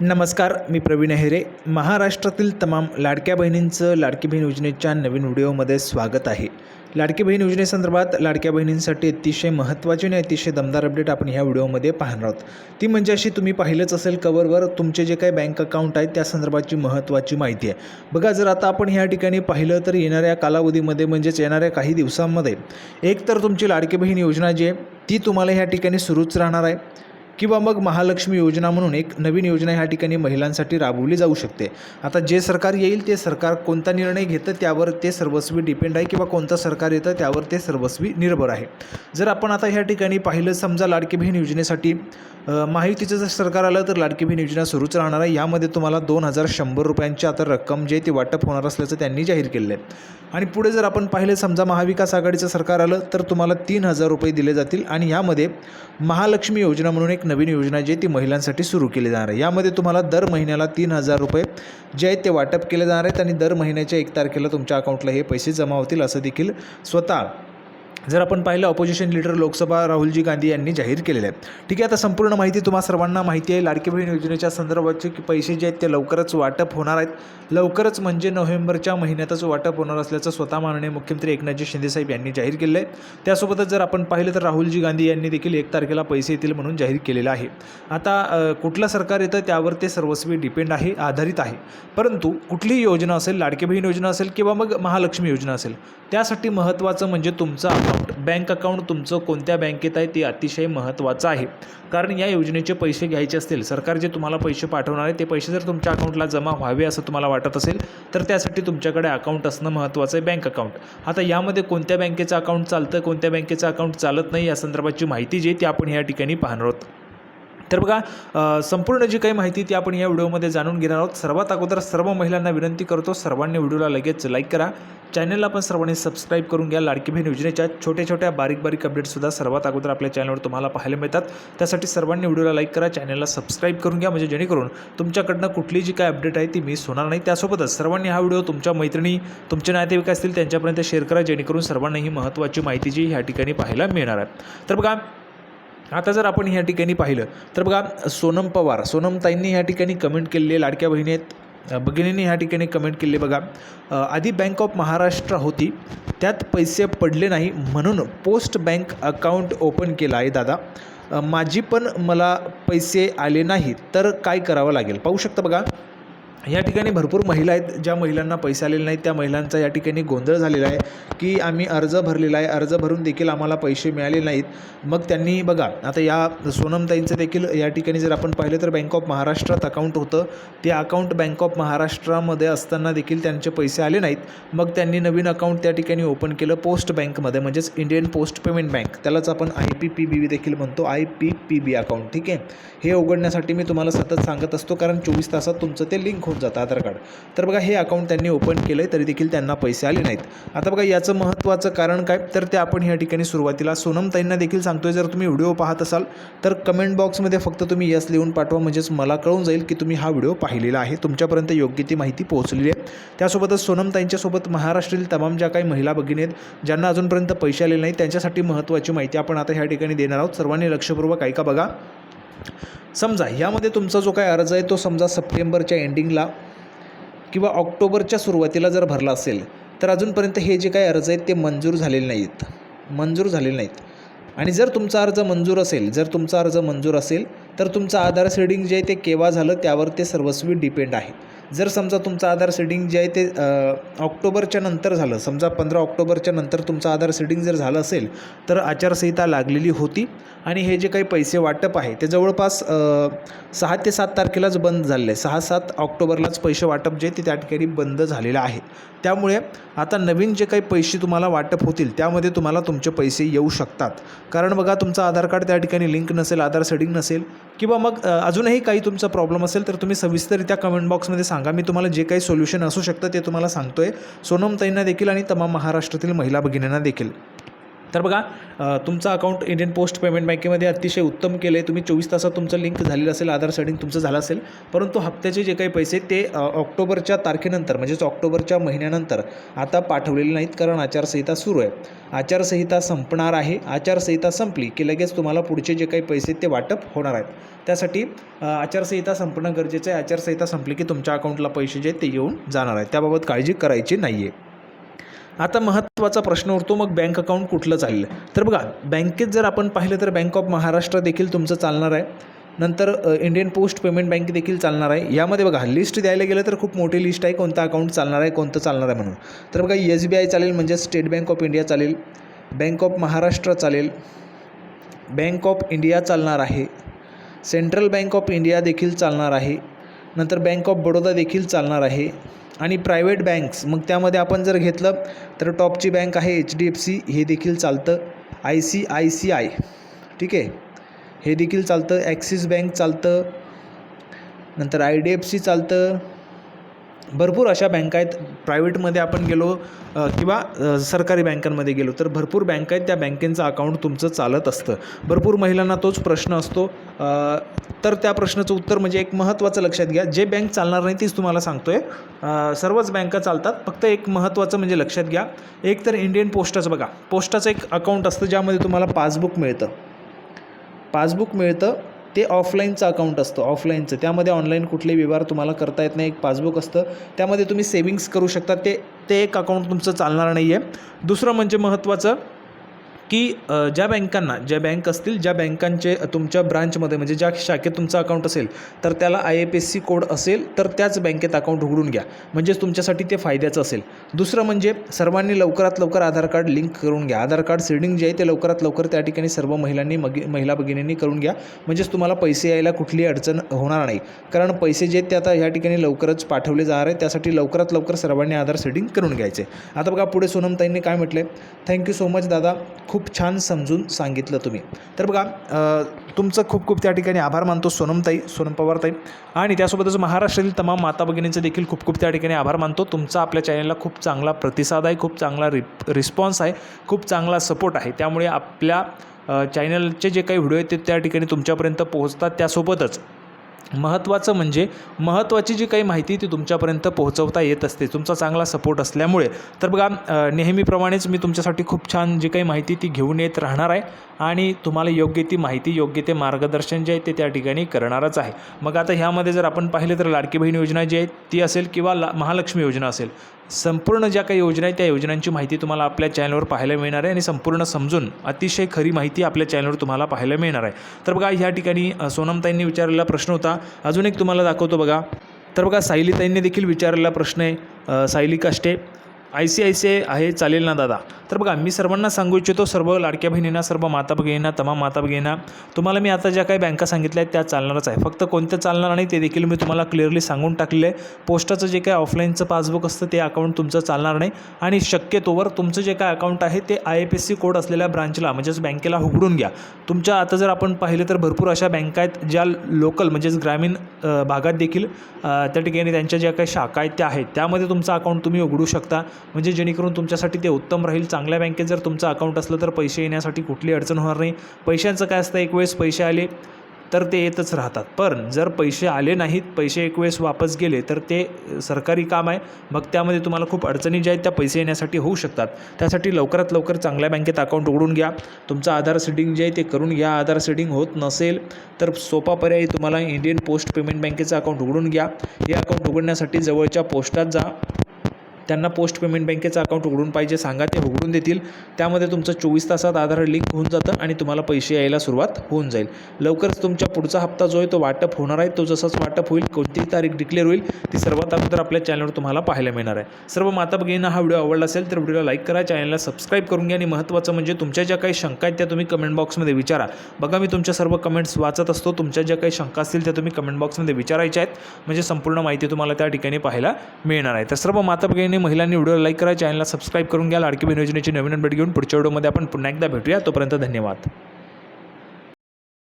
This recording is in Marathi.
नमस्कार मी प्रवीण अहेरे. महाराष्ट्रातील तमाम लाडक्या बहिणींचं लाडकी बहीण योजनेच्या नवीन व्हिडिओमध्ये स्वागत आहे. लाडकी बहीण योजनेसंदर्भात लाडक्या बहिणींसाठी अतिशय महत्त्वाची आणि अतिशय दमदार अपडेट आपण ह्या व्हिडिओमध्ये पाहणार आहोत. ती म्हणजे अशी तुम्ही पाहिलंच असेल कवरवर तुमचे जे काही बँक अकाउंट आहेत त्या संदर्भाची महत्त्वाची माहिती आहे. बघा जर आता आपण ह्या ठिकाणी पाहिलं तर येणाऱ्या कालावधीमध्ये म्हणजेच येणाऱ्या काही दिवसांमध्ये एक तर तुमची लाडकी बहीण योजना जी आहे ती तुम्हाला ह्या ठिकाणी सुरूच राहणार आहे. किंवा मग महालक्ष्मी योजना म्हणून एक नवीन योजना ह्या ठिकाणी महिलांसाठी राबवली जाऊ शकते. आता जे सरकार येईल ते सरकार कोणता निर्णय घेतं त्यावर ते सर्वस्वी डिपेंड आहे किंवा कोणतं सरकार येतं त्यावर ते सर्वस्वी निर्भर आहे. जर आपण आता ह्या ठिकाणी पाहिलं समजा लाडकी बहीण योजनेसाठी महायुतीचं जर सरकार आलं तर लाडकी बहीण योजना सुरूच राहणार आहे. यामध्ये तुम्हाला दोन हजार शंभर रुपयांची आता रक्कम जे ते ती वाटप होणार असल्याचं त्यांनी जाहीर केलेलं आहे. आणि पुढे जर आपण पाहिलं समजा महाविकास आघाडीचं सरकार आलं तर तुम्हाला तीन हजार रुपये दिले जातील. आणि यामध्ये महालक्ष्मी योजना म्हणून एक नवीन योजना जी ती महिलांसाठी सुरू केली जाणार आहे. यामध्ये तुम्हाला दर महिन्याला तीन हजार रुपये जे आहेत ते वाटप केले जाणार आहेत आणि दर महिन्याच्या एक तारखेला तुमच्या अकाउंटला हे पैसे जमा होतील असं देखील स्वतः जर आपण पाहिलं ऑपोजिशन लीडर लोकसभा राहुलजी गांधी यांनी जाहीर केलेले आहे ठीक आहे आता संपूर्ण माहिती तुम्हा सर्वांना माहिती आहे. लाडकी बहीण योजनेच्या संदर्भाचे की पैसे जे आहेत ते लवकरच वाटप होणार आहेत. लवकरच म्हणजे नोव्हेंबरच्या महिन्यातच वाटप होणार असल्याचं स्वतः माननीय मुख्यमंत्री एकनाथजी शिंदेसाहेब यांनी जाहीर केलं आहे. त्यासोबतच जर आपण पाहिलं तर राहुलजी गांधी यांनी देखील एक तारखेला पैसे येतील म्हणून जाहीर केलेलं आहे. आता कुठलं सरकार येतं त्यावर ते सर्वस्वी डिपेंड आहे आधारित आहे. परंतु कुठलीही योजना असेल लाडकी बहीण योजना असेल किंवा मग महालक्ष्मी योजना असेल त्यासाठी महत्त्वाचं म्हणजे तुमचा अकाउंट बँक अकाउंट तुमचं कोणत्या बँकेत आहे ते अतिशय महत्त्वाचं आहे. कारण या योजनेचे पैसे घ्यायचे असतील सरकार जे तुम्हाला पैसे पाठवणार आहे ते पैसे जर तुमच्या अकाउंटला जमा व्हावे असं तुम्हाला वाटत असेल तर त्यासाठी तुमच्याकडे अकाउंट असणं महत्त्वाचं आहे बँक अकाउंट आता यामध्ये कोणत्या बँकेचं अकाउंट चालतं कोणत्या बँकेचं अकाउंट चालत नाही या संदर्भाची माहिती जी आहे ती आपण या ठिकाणी पाहणार आहोत. तर बघा संपूर्ण जी काही माहिती ती आपण या व्हिडिओमध्ये जाणून घेणार आहोत. सर्वात अगोदर सर्व महिलांना विनंती करतो सर्वांनी व्हिडिओला लगेच लाईक करा. चॅनलला पण सर्वांनी सबस्क्राईब करून घ्या. लाडकी बहीण योजनेच्या छोट्या छोट्या बारीक बारीक अपडेट्ससुद्धा सर्वात अगोदर आपल्या चॅनलवर तुम्हाला पाहायला मिळतात. त्यासाठी सर्वांनी व्हिडिओला लाईक करा चॅनलला सबस्क्राईब करून घ्या. म्हणजे जेणेकरून तुमच्याकडनं कुठली जी काय अपडेट आहे ती मिस होणार नाही. त्यासोबतच सर्वांनी हा व्हिडिओ तुमच्या मैत्रिणी तुमचे नातेवाईक असतील त्यांच्यापर्यंत शेअर करा जेणेकरून सर्वांना ही महत्त्वाची माहिती जी ह्या ठिकाणी पाहायला मिळणार आहे. तर बघा आता जर आपण ह्या ठिकाणी पाहिलं तर बघा सोनम पवार सोनमताईंनी ह्या ठिकाणी कमेंट केलेले लाडक्या बहिणीत अ, भगिनींनी ह्या ठिकाणी कमेंट केले बघा आधी बँक ऑफ महाराष्ट्र होती त्यात पैसे पडले नाही म्हणून पोस्ट बँक अकाउंट ओपन केलं आहे दादा. माझी पण मला पैसे आले नाही तर काय करावं लागेल? पाहू शकता बघा. या ठिकाणी भरपूर महिला आहेत ज्या महिलांना पैसे आलेले नाहीत त्या महिलांचा या ठिकाणी गोंधळ झालेला आहे की आम्ही अर्ज भरलेला आहे. अर्ज भरून देखील आम्हाला पैसे मिळाले नाहीत. मग त्यांनी बघा आता या सोनमताईंचं देखील या ठिकाणी जर आपण पाहिलं तर बँक ऑफ महाराष्ट्रात अकाउंट होतं. ते अकाउंट बँक ऑफ महाराष्ट्रामध्ये असताना देखील त्यांचे पैसे आले नाहीत. मग त्यांनी नवीन अकाउंट त्या ठिकाणी ओपन केलं पोस्ट बँकमध्ये म्हणजेच इंडियन पोस्ट पेमेंट बँक त्यालाच आपण आय पी पी बी देखील म्हणतो I P P B account ठीक आहे? हे उघडण्यासाठी मी तुम्हाला सतत सांगत असतो कारण चोवीस तासात तुमचं ते लिंक होतं. होऊन जातं आधार कार्ड. तर बघा हे अकाउंट त्यांनी ओपन केलं आहे तरी देखील त्यांना पैसे आले नाहीत. आता बघा याचं महत्त्वाचं कारण काय? तर ते आपण या ठिकाणी सुरुवातीला सोनमताईंना देखील सांगतोय जर तुम्ही व्हिडिओ पाहत असाल तर कमेंट बॉक्समध्ये फक्त तुम्ही यस लिहून पाठवा. म्हणजेच मला कळून जाईल की तुम्ही हा व्हिडिओ पाहिलेला आहे. तुमच्यापर्यंत योग्य ती माहिती पोहोचलेली आहे. त्यासोबतच सोनमताईंच्यासोबत महाराष्ट्रातील तमाम ज्या काही महिला भगिनी आहेत ज्यांना अजूनपर्यंत पैसे आलेले नाहीत त्यांच्यासाठी महत्त्वाची माहिती आपण आता ह्या ठिकाणी देणार आहोत. सर्वांनी लक्षपूर्वक ऐका बघा. समजा यामध्ये तुमचा जो काय अर्ज आहे तो समजा सप्टेंबरच्या एंडिंगला किंवा ऑक्टोबरच्या सुरुवातीला जर भरला असेल तर अजूनपर्यंत हे जे काही अर्ज आहेत ते मंजूर झालेले नाहीत. मंजूर झालेले नाहीत. आणि जर तुमचा अर्ज मंजूर असेल जर तुमचा अर्ज मंजूर असेल तर तुमचं आधार सीडिंग जे आहे ते केव्हा झालं त्यावर ते सर्वस्वी डिपेंड आहे. जर समजा तुमचं आधार सीडिंग जे आहे ते ऑक्टोबरच्या नंतर झालं समजा पंधरा ऑक्टोबरच्या नंतर तुमचं आधार सीडिंग जर झालं असेल तर आचारसंहिता लागलेली होती आणि हे जे काही पैसे वाटप आहे ते जवळपास सहा ते सात तारखेलाच बंद झालेलं आहे सहा सात ऑक्टोबरलाच पैसे वाटप जे ते त्या ठिकाणी बंद झालेलं आहे. त्यामुळे आता नवीन जे काही पैसे तुम्हाला वाटप होतील त्यामध्ये तुम्हाला तुमचे पैसे येऊ शकतात. कारण बघा तुमचं आधार कार्ड त्या ठिकाणी लिंक नसेल आधार सेडिंग नसेल किंवा मग अजूनही काही तुमचा प्रॉब्लेम असेल तर तुम्ही सविस्तररित्या कमेंट बॉक्समध्ये सांगा. सांगा. मी तुम्हाला जे काही सोल्युशन असू शकतं ते तुम्हाला सांगतोय. सोनमताईंना देखील आणि तमाम महाराष्ट्रातील महिला भगिनींना देखील. तर बघा तुमचा अकाउंट इंडियन पोस्ट पेमेंट बँकेमध्ये अतिशय उत्तम केलं आहे तुम्ही चोवीस तासात तुमचं लिंक झालेलं असेल आधार सेटिंग तुमचं झालं असेल. परंतु हप्त्याचे जे काही पैसे ते ऑक्टोबरच्या तारखेनंतर म्हणजेच ऑक्टोबरच्या महिन्यानंतर आता पाठवलेले नाहीत कारण आचारसंहिता सुरू आहे. आचारसंहिता संपणार आहे. आचारसंहिता संपली की लगेच तुम्हाला पुढचे जे काही पैसे ते वाटप होणार आहेत. त्यासाठी आचारसंहिता संपणं गरजेचं आहे. आचारसंहिता संपली की तुमच्या अकाउंटला पैसे जे ते येऊन जाणार आहेत. त्याबाबत काळजी करायची नाही आहे आता महत्त्वाचा प्रश्न उरतो मग बँक अकाउंट कुठलं चाललं? तर बघा बँकेत जर आपण पाहिलं तर बँक ऑफ महाराष्ट्र देखील तुमचं चालणार आहे. नंतर इंडियन पोस्ट पेमेंट बँक देखील चालणार आहे. यामध्ये बघा लिस्ट द्यायला गेलं तर खूप मोठी लिस्ट आहे कोणतं अकाउंट चालणार आहे कोणतं चालणार आहे म्हणून. तर बघा एस बी आय चालेल म्हणजे स्टेट बँक ऑफ इंडिया चालेल बँक ऑफ महाराष्ट्र चालेल बँक ऑफ इंडिया चालणार आहे सेंट्रल बँक ऑफ इंडिया देखील चालणार आहे नंतर बँक ऑफ बडोदा देखील चालणार आहे. आणि प्रायव्हेट बँक्स मग त्यामध्ये आपण जर घेतलं तर टॉपची बँक आहे एच डी एफ सी हे देखील चालतं. I C I C I ठीक आहे? हे देखील चालतं. ॲक्सिस बँक चालतं. नंतर आय डी एफ सी चालतं. भरपूर अशा बँका आहेत. प्रायव्हेटमध्ये आपण गेलो किंवा सरकारी बँकांमध्ये गेलो तर भरपूर बँका आहेत. त्या बँकेचं अकाउंट तुमचं चालत असतं. भरपूर महिलांना तोच प्रश्न असतो. तर त्या प्रश्नाचं उत्तर म्हणजे एक महत्त्वाचं लक्षात घ्या. जे बँक चालणार नाही तीच तुम्हाला सांगतो आहे सर्वच बँका चालतात. फक्त एक महत्त्वाचं म्हणजे लक्षात घ्या. एक तर इंडियन पोस्टाचं बघा. पोस्टाचं एक अकाउंट असतं ज्यामध्ये तुम्हाला पासबुक मिळतं. पासबुक मिळतं. ते ऑफलाईनचं अकाउंट असतं ऑफलाईनचं त्यामध्ये ऑनलाईन कुठले व्यवहार तुम्हाला करता येत नाही. एक पासबुक असतं. त्यामध्ये तुम्ही सेविंग्स करू शकता. ते ते एक अकाउंट तुमचं चालणार नाही आहे दुसरं म्हणजे महत्त्वाचं की ज्या बँकांना ज्या बँक असतील ज्या बँकांचे तुमच्या ब्रांचमध्ये म्हणजे ज्या शाखेत तुमचं अकाउंट असेल तर त्याला I F S C code असेल तर त्याच बँकेत अकाउंट उघडून घ्या. म्हणजेच तुमच्यासाठी ते फायद्याचं असेल. दुसरं म्हणजे सर्वांनी लवकरात लवकर आधार कार्ड लिंक करून घ्या. आधार कार्ड सेडिंग जे आहे ते लवकरात लवकर त्या ठिकाणी सर्व महिलांनी मग महिला भगिनींनी करून घ्या. म्हणजेच तुम्हाला पैसे यायला कुठली अडचण होणार नाही. कारण पैसे जे आहेत ते आता ह्या ठिकाणी लवकरच पाठवले जाणार आहे त्यासाठी लवकरात लवकर सर्वांनी आधार सेटिंग करून घ्यायचे. आता बघा पुढे सोनमताईंनी काय म्हटलं? आहे थँक्यू सो मच दादा. खूप खूप छान समजून सांगितलं तुम्ही. तर बघा तुमचं खूप खूप त्या ठिकाणी आभार मानतो सोनमताई सोनम पवारताई. आणि त्यासोबतच महाराष्ट्रातील तमाम माता भगिनींचं देखील खूप खूप त्या ठिकाणी आभार मानतो. तुमचा आपल्या चॅनलला खूप चांगला प्रतिसाद आहे खूप चांगला रि रिस्पॉन्स आहे खूप चांगला सपोर्ट आहे. त्यामुळे आपल्या चॅनलचे जे काही व्हिडिओ आहेत ते त्या ठिकाणी तुमच्यापर्यंत पोहोचतात. त्यासोबतच महत्त्वाचं म्हणजे महत्त्वाची जी काही माहिती ती तुमच्यापर्यंत पोहोचवता येत असते. तुमचा चांगला सपोर्ट असल्यामुळे. तर बघा नेहमीप्रमाणेच मी तुमच्यासाठी खूप छान जी काही माहिती ती घेऊन येत राहणार आहे आणि तुम्हाला योग्य ती माहिती योग्य ते मार्गदर्शन जे आहे ते त्या ठिकाणी करणारच आहे. मग आता ह्यामध्ये जर आपण पाहिलं तर लाडकी बहीण योजना जी आहे ती असेल किंवा ला महालक्ष्मी योजना असेल. संपूर्ण ज्या काही योजना आहेत त्या योजनांची माहिती तुम्हाला आपल्या चॅनलवर पाहायला मिळणार आहे आणि संपूर्ण समजून अतिशय खरी माहिती आपल्या चॅनलवर तुम्हाला पाहायला मिळणार आहे. तर बघा ह्या ठिकाणी सोनमताईंनी विचारलेला प्रश्न होता. अजून एक तुम्हाला दाखवतो बघा. तर बघा सायलीताईंनी देखील विचारलेला प्रश्न आहे Sayali Kashte I C I C I आहे चालेल ना दादा? तर बघा मी सर्वांना सांगू इच्छितो सर्व लाडक्या बहिणींना सर्व माता भगिनींना तमाम माता भगिनींना तुम्हाला मी आता ज्या काही बँका सांगितल्या आहेत त्या चालणारच आहे. फक्त कोणत्या चालणार नाही ते देखील मी तुम्हाला क्लिअरली सांगून टाकलेलं आहे. पोस्टाचं जे काही ऑफलाईनचं पासबुक असतं ते अकाउंट तुमचं चालणार नाही. आणि शक्यतोवर तुमचं जे काय अकाउंट आहे ते I F S C code असलेल्या ब्रांचला म्हणजेच बँकेला उघडून घ्या. तुमच्या आता जर आपण पाहिलं तर भरपूर अशा बँका आहेत ज्या लोकल म्हणजेच ग्रामीण भागात देखील त्या ठिकाणी त्यांच्या ज्या काही शाखा आहेत त्या आहेत. त्यामध्ये तुमचं अकाउंट तुम्ही उघडू शकता. म्हणजे जेणेकरून तुमच्यासाठी ते उत्तम राहील. चांगल्या बँकेत जर तुमचं अकाउंट असलं तर पैसे येण्यासाठी कुठली अडचण होणार नाही. पैशांचं काय असतं एक वेळेस पैसे आले तर ते येतच राहतात. पण जर पैसे आले नाहीत पैसे एक वेळेस वापस गेले तर ते सरकारी काम आहे. मग त्यामध्ये तुम्हाला खूप अडचणी ज्या आहेत त्या पैसे येण्यासाठी होऊ शकतात. त्यासाठी लवकरात लवकर चांगल्या बँकेत अकाउंट उघडून घ्या. तुमचं आधार सेटिंग जे आहे ते करून घ्या. आधार सेटिंग होत नसेल तर सोपा पर्याय तुम्हाला इंडियन पोस्ट पेमेंट बँकेचं अकाउंट उघडून घ्या. हे अकाउंट उघडण्यासाठी जवळच्या पोस्टात जा. त्यांना पोस्ट पेमेंट बँकेचं अकाउंट उघडून पाहिजे सांगा ते उघडून देतील. त्यामध्ये तुमचं चोवीस तासात आधार लिंक होऊन जातं आणि तुम्हाला पैसे यायला सुरुवात होऊन जाईल. लवकरच तुमच्या पुढचा हप्ता जो आहे तो वाटप होणार आहे. तो जसाच वाटप होईल कोणतीही तारीख डिक्लेअर होईल ती सर्वात अगोदर आपल्या चॅनलवर तुम्हाला पाहायला मिळणार आहे. सर्व माता भगिनींना हा व्हिडिओ आवडला असेल तर व्हिडिओला लाईक करा चॅनलला सबस्क्राईब करून घ्या आणि महत्त्वाचं म्हणजे तुमच्या ज्या काही शंका आहेत त्या तुम्ही कमेंट बॉक्समध्ये विचारा. बघा मी तुमच्या सर्व कमेंट्स वाचत असतो. तुमच्या ज्या काही शंका असतील त्या तुम्ही कमेंट बॉक्समध्ये विचारायच्या आहेत. म्हणजे संपूर्ण माहिती तुम्हाला त्या ठिकाणी पाहायला मिळणार आहे. तर सर्व माता भगिनी महिलांनी व्हिडिओ लाईक करा चॅनलला सबस्क्राईब करून घ्या. लाडकी बहीण योजनेची नवीन अपडेट घेऊन पुढच्या व्हिडिओमध्ये आपण पुन्हा एकदा भेटूया. तोपर्यंत धन्यवाद.